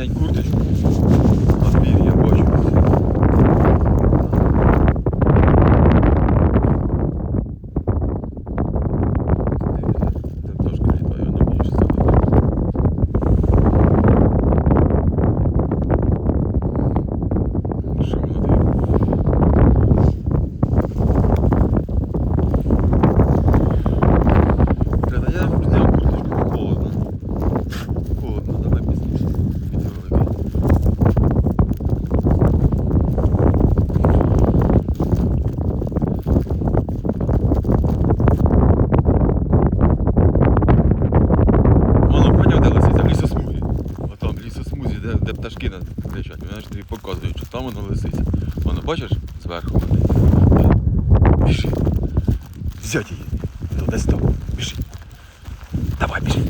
надягнути курточку. Вони кричать. Вони ж тобі показують, що там воно лисиця. Воно бачиш зверху вони. Біжи. Взять її. Десь там. Біжи. Давай, біжи.